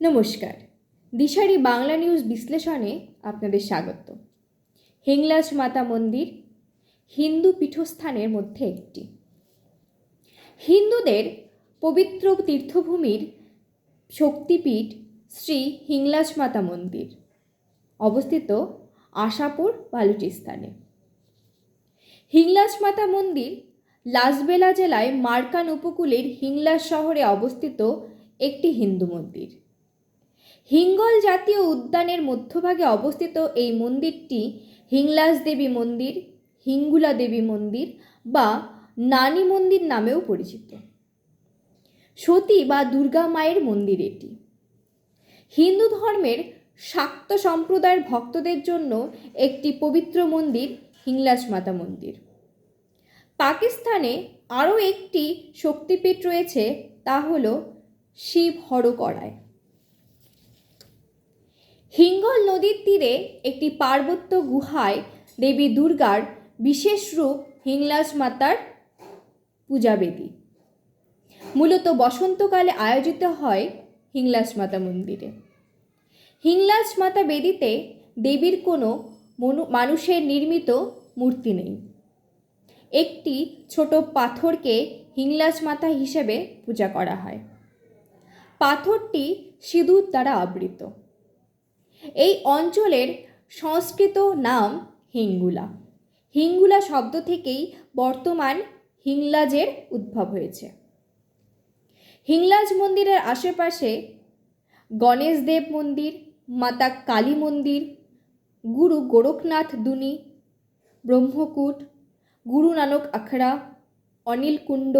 নমস্কার। দিশারি বাংলা নিউজ বিশ্লেষণে আপনাদের স্বাগত। হিংলাজ মাতা মন্দির, হিন্দু পীঠস্থানের মধ্যে একটি। হিন্দুদের পবিত্র তীর্থভূমির শক্তিপীঠ শ্রী হিংলাজ মাতা মন্দির, অবস্থিত আশাপুর বালুচিস্তানে হিংলাজ মাতা মন্দির লাসবেলা জেলায় মার্কান উপকূলের হিংলাজ শহরে অবস্থিত একটি হিন্দু মন্দির। হিঙ্গল জাতীয় উদ্যানের মধ্যভাগে অবস্থিত এই মন্দিরটি হিংলাস দেবী মন্দির, হিঙ্গুলা দেবী মন্দির বা নানী মন্দির নামেও পরিচিত। সতী বা দুর্গা মায়ের মন্দির এটি। হিন্দু ধর্মের শাক্ত সম্প্রদায়ের ভক্তদের জন্য একটি পবিত্র মন্দির হিংলাজ মাতা মন্দির। পাকিস্তানে আরও একটি শক্তিপীঠ রয়েছে, তা হল শিব হরকড়ায়। হিঙ্গল নদীর তীরে একটি পার্বত্য গুহায় দেবী দুর্গার বিশেষ রূপ হিংলাজ মাতার পূজাবেদী। মূলত বসন্তকালে আয়োজিত হয় হিংলাজ মাতা মন্দিরে। হিংলাজ মাতা বেদিতে দেবীর কোনো মনু, মানুষের নির্মিত মূর্তি নেই। একটি ছোট পাথরকে হিংলাজ মাতা হিসেবে পূজা করা হয়। পাথরটি সিঁদুর দ্বারা আবৃত। এই অঞ্চলের সংস্কৃত নাম হিঙ্গুলা। হিঙ্গুলা শব্দ থেকেই বর্তমান হিংলাজের উদ্ভব হয়েছে। হিংলাজ মন্দিরের আশেপাশে গণেশ দেব মন্দির, মাতা কালী মন্দির, গুরু গোরখনাথ দুনি, ব্রহ্মকূট, গুরু নানক আখড়া, অনিল কুণ্ড,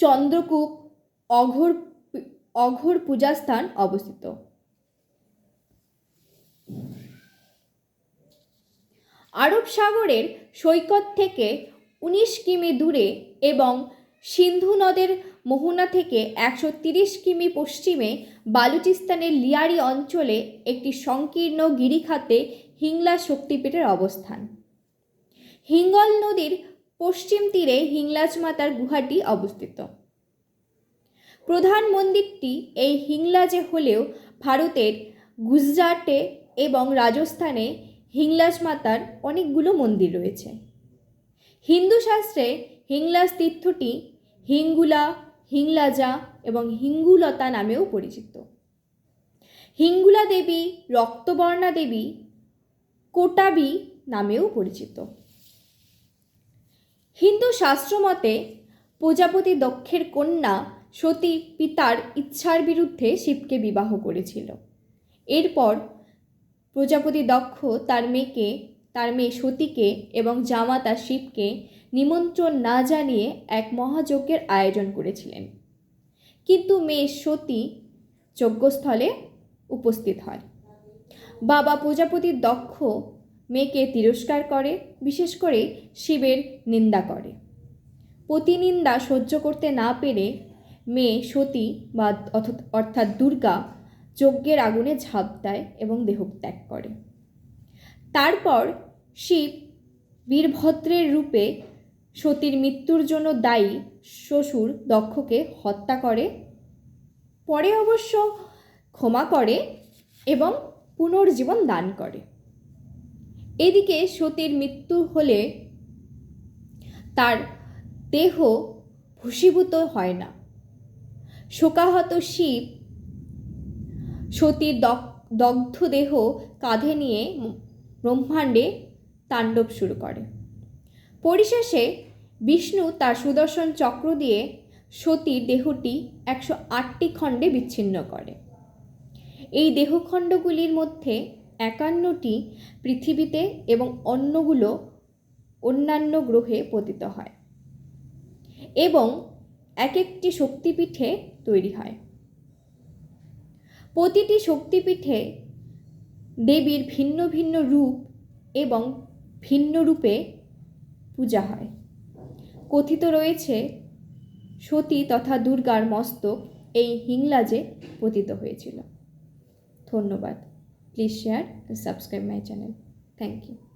চন্দ্রকূপ, অঘোর অঘোর পূজাস্থান অবস্থিত। আরব সাগরের সৈকত থেকে উনিশ কিমি দূরে এবং সিন্ধু নদের মোহনা থেকে একশো তিরিশ কিমি পশ্চিমে বালুচিস্তানের লিয়ারি অঞ্চলে একটি সংকীর্ণ গিরিখাতে হিংলা শক্তিপীঠের অবস্থান। হিঙ্গল নদীর পশ্চিম তীরে হিংলাজ মাতার গুহাটি অবস্থিত। প্রধান মন্দিরটি এই হিংলাজে হলেও ভারতের গুজরাটে এবং রাজস্থানে হিংলাজ মাতার অনেকগুলো মন্দির রয়েছে। হিন্দু শাস্ত্রে হিংলাজ তীর্থটি হিঙ্গুলা, হিংলাজা এবং হিঙ্গুলতা নামেও পরিচিত। হিঙ্গুলা দেবী, রক্তবর্ণা দেবী, কোটাবি নামেও পরিচিত। হিন্দু শাস্ত্র মতে প্রজাপতি দক্ষের কন্যা সতী পিতার ইচ্ছার বিরুদ্ধে শিবকে বিবাহ করেছিল। এরপর প্রজাপতি দক্ষ তার মেয়েকে, তার মেয়ে সতীকে এবং জামাতা শিবকে নিমন্ত্রণ না জানিয়ে এক মহাযজ্ঞের আয়োজন করেছিলেন। কিন্তু মেয়ে সতী যজ্ঞস্থলে উপস্থিত হয়। বাবা প্রজাপতির দক্ষ মেয়েকে তিরস্কার করে, বিশেষ করে শিবের নিন্দা করে। প্রতিনিন্দা সহ্য করতে না পেরে মেয়ে সতী বা অর্থাৎ দুর্গা যজ্ঞের আগুনে ঝাঁপ দেয় এবং দেহত্যাগ করে। তারপর শিব বীরভদ্রের রূপে সতীর মৃত্যুর জন্য দায়ী শ্বশুর দক্ষকে হত্যা করে, পরে অবশ্য ক্ষমা করে এবং পুনর্জীবন দান করে। এদিকে সতীর মৃত্যু হলে তার দেহ ভূষীভূত হয় না। শোকাহত শিব সতীর দগ্ধ দেহ কাঁধে নিয়ে ব্রহ্মাণ্ডে তাণ্ডব শুরু করে। পরিশেষে বিষ্ণু তার সুদর্শন চক্র দিয়ে সতীর দেহটি একশো আটটি খণ্ডে বিচ্ছিন্ন করে। এই দেহখণ্ডগুলির মধ্যে একান্নটি পৃথিবীতে এবং অন্যগুলো অন্যান্য গ্রহে পতিত হয়। এবং এক একটি শক্তিপীঠে তৈরি হয়। প্রতিটি শক্তিপীঠে দেবীর ভিন্ন ভিন্ন রূপ এবং ভিন্ন রূপে পূজা হয়। কথিত রয়েছে, সতী তথা দুর্গার মস্তক এই হিংলাজে পতিত হয়েছিল। ধন্যবাদ। Please share subscribe my channel thank you